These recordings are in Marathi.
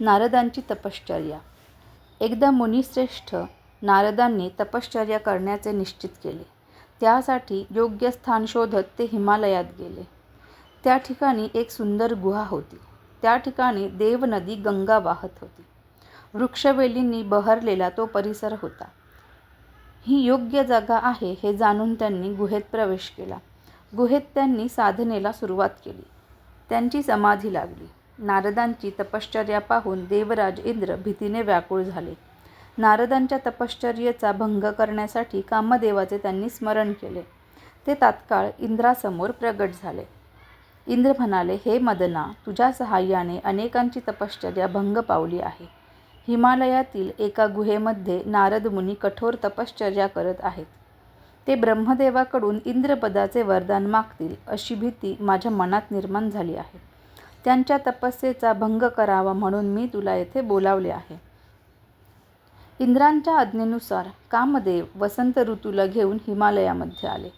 नारदांची तपश्चर्या एकदा मुनिश्रेष्ठ नारदांनी तपश्चर्या करण्याचे निश्चित केले. त्यासाठी योग्य स्थान शोधत ते हिमालयात गेले. त्या ठिकाणी एक सुंदर गुहा होती. त्या ठिकाणी देवनदी गंगा वाहत होती. वृक्षवेलींनी बहरलेला तो परिसर होता. ही योग्य जागा आहे हे जाणून त्यांनी गुहेत प्रवेश केला. गुहेत त्यांनी साधनेला सुरुवात केली. त्यांची समाधी लागली. नारदांची तपश्चर्या पाहून देवराज इंद्र भीतीने व्याकुळ झाले. नारदांच्या तपश्चर्येचा भंग करण्यासाठी कामदेवाचे त्यांनी स्मरण केले. ते तात्काळ इंद्रासमोर प्रगट झाले. इंद्र म्हणाले, हे मदना, तुझ्या सहाय्याने अनेकांची तपश्चर्या भंग पावली आहे. हिमालयातील एका गुहेमध्ये नारद मुनी कठोर तपश्चर्या करत आहेत. ते ब्रह्मदेवाकडून इंद्रपदाचे वरदान मागतील अशी भीती माझ्या मनात निर्माण झाली आहे. त्यांच्या तपस्येचा भंग करावा म्हणून मी तुला येथे बोलावले आहे. इंद्रांच्या आज्ञेनुसार कामदेव वसंत ऋतूला घेऊन हिमालयामध्ये आले.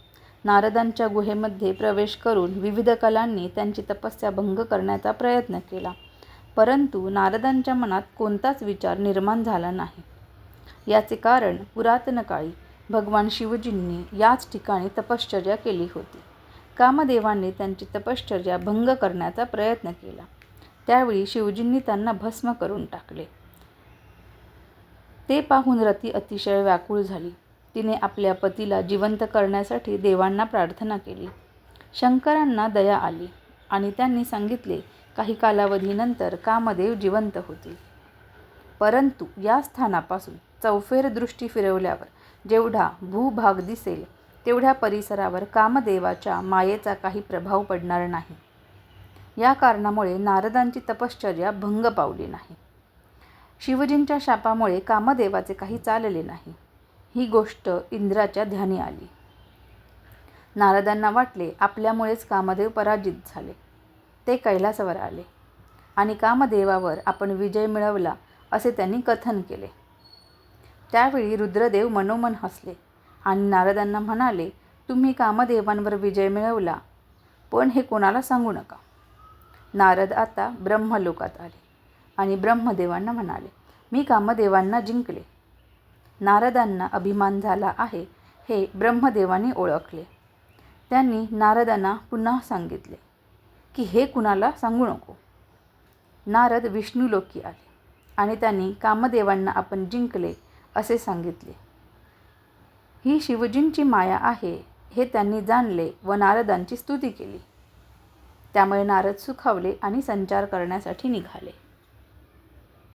नारदांच्या गुहेमध्ये प्रवेश करून विविध कलांनी त्यांची तपस्या भंग करण्याचा प्रयत्न केला. परंतु नारदांच्या मनात कोणताच विचार निर्माण झाला नाही. याचे कारण पुरातन काळी भगवान शिवजींनी याच ठिकाणी तपश्चर्या केली होती. कामदेवांनी त्यांची तपश्चर्या भंग करण्याचा प्रयत्न केला. त्यावेळी शिवजींनी त्यांना भस्म करून टाकले. ते पाहून रती अतिशय व्याकुळ झाली. तिने आपल्या पतीला जिवंत करण्यासाठी देवांना प्रार्थना केली. शंकरांना दया आली आणि त्यांनी सांगितले काही कालावधीनंतर कामदेव जिवंत होतील. परंतु या स्थानापासून चौफेर दृष्टी फिरवल्यावर जेवढा भूभाग दिसेल तेवढ्या परिसरावर कामदेवाच्या मायेचा काही प्रभाव पडणार नाही. या कारणामुळे नारदांची तपश्चर्या भंग पावली नाही. शिवजींच्या शापामुळे कामदेवाचे काही चालले नाही. ही गोष्ट इंद्राच्या ध्यानी आली. नारदांना वाटले आपल्यामुळेच कामदेव पराजित झाले. ते कैलासावर आले आणि कामदेवावर आपण विजय मिळवला असे त्यांनी कथन केले. त्यावेळी रुद्रदेव मनोमन हसले आणि नारदांना म्हणाले, तुम्ही कामदेवांवर विजय मिळवला, पण हे कोणाला सांगू नका. नारद आता ब्रह्मलोकात आले आणि ब्रह्मदेवांना म्हणाले, मी कामदेवांना जिंकले. नारदांना अभिमान झाला आहे हे ब्रह्मदेवांनी ओळखले. त्यांनी नारदांना पुन्हा सांगितले की हे कुणाला सांगू नको. नारद विष्णुलोकी आले आणि त्यांनी कामदेवांना आपण जिंकले असे सांगितले. ही शिवजींची माया आहे हे त्यांनी जाणले व नारदांची स्तुती केली. त्यामुळे नारद सुखावले आणि संचार करण्यासाठी निघाले.